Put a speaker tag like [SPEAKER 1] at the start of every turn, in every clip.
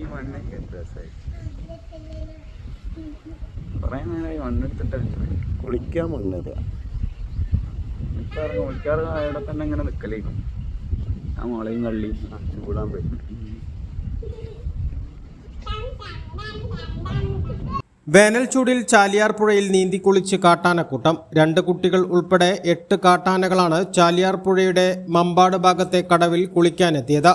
[SPEAKER 1] ഈ മണ്ണൊക്കെ എന്ത് രസമായി കുറേ നേരമായി മണ്ണെടുത്തിട്ട്
[SPEAKER 2] കുളിക്കാൻ വന്നത്
[SPEAKER 1] കുളിക്കാറ് കുളിക്കാറ് അവിടെ തന്നെ ഇങ്ങനെ നിൽക്കലേക്കും ആ മുളയും കള്ളിയും
[SPEAKER 2] ചൂടാൻ പോയി.
[SPEAKER 3] വേനൽ ചൂടിൽ ചാലിയാർ പുഴയിൽ നീന്തിക്കുളിച്ച് കാട്ടാനക്കൂട്ടം. രണ്ട് കുട്ടികൾ ഉൾപ്പെടെ എട്ട് കാട്ടാനകളാണ് ചാലിയാർ പുഴയുടെ മമ്പാട് ഭാഗത്തെ കടവിൽ കുളിക്കാനെത്തിയത്.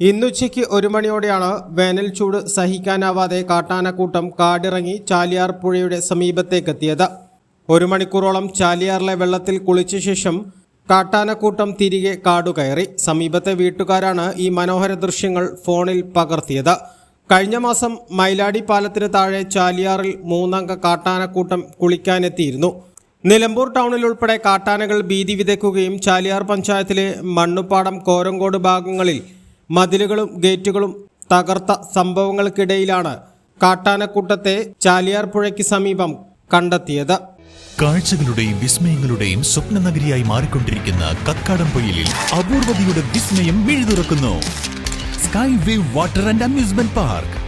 [SPEAKER 3] ഇന്നുച്ചയ്ക്ക് ഒരു മണിയോടെയാണ് വേനൽ ചൂട് സഹിക്കാനാവാതെ കാട്ടാനക്കൂട്ടം കാടിറങ്ങി ചാലിയാർ പുഴയുടെ സമീപത്തേക്കെത്തിയത്. ഒരു മണിക്കൂറോളം ചാലിയാറിലെ വെള്ളത്തിൽ കുളിച്ച ശേഷം കാട്ടാനക്കൂട്ടം തിരികെ കാടുകയറി. സമീപത്തെ വീട്ടുകാരാണ് ഈ മനോഹര ദൃശ്യങ്ങൾ ഫോണിൽ പകർത്തിയത്. കഴിഞ്ഞ മാസം മൈലാടി പാലത്തിന് താഴെ ചാലിയാറിൽ മൂന്നംഗ കാട്ടാനക്കൂട്ടം കുളിക്കാനെത്തിയിരുന്നു. നിലമ്പൂർ ടൗണിൽ ഉൾപ്പെടെ കാട്ടാനകൾ ഭീതി വിതയ്ക്കുകയും ചാലിയാർ പഞ്ചായത്തിലെ മണ്ണുപ്പാടം കോരങ്കോട് ഭാഗങ്ങളിൽ മതിലുകളും ഗേറ്റുകളും തകർത്ത സംഭവങ്ങൾക്കിടയിലാണ് കാട്ടാനക്കൂട്ടത്തെ ചാലിയാർ പുഴയ്ക്ക് സമീപം കണ്ടെത്തിയത്.
[SPEAKER 4] കാഴ്ചകളുടെയും വിസ്മയങ്ങളുടെയും സ്വപ്ന നഗരിയായി മാറിക്കൊണ്ടിരിക്കുന്ന കക്കാടം പൊയിലിൽ അപൂർവതയുടെ വിസ്മയം മിഴുതുറക്കുന്നു. Sky wave water and amusement park.